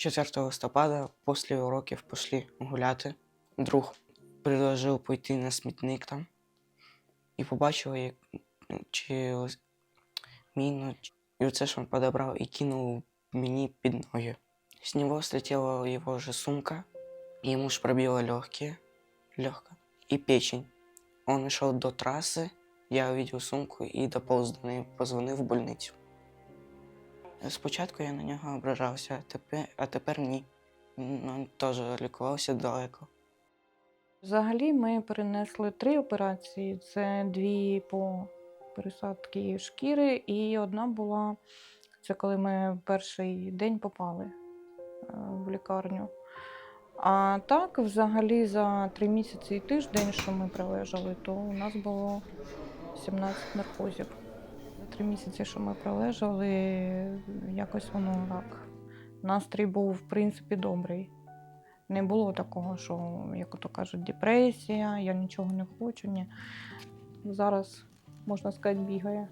4 листопада після уроків пішли гуляти. Друг предложив пойти на смітник там і побачив, як ну, чи міну, і оце ж він подобрав і кинув мені під ноги. С него слетела его же сумка, и ему ж пробило легкие, легко, и печень. Он шел до трассы, я увидел сумку і дополз до неї, позвонив в больницю. Спочатку я на нього ображався, а тепер, ні. Він теж лікувався далеко. Взагалі ми перенесли три операції: це дві по пересадці шкіри, і одна була це коли ми перший день попали е, в лікарню. А так, взагалі, за три місяці і тиждень, що ми пролежали, то у нас було 17 наркозів. Три місяці, що ми пролежали, якось воно так. Настрій був, в принципі, добрий. Не було такого, що, як то кажуть, депресія, я нічого не хочу. Ні. Зараз, можна сказати, бігає.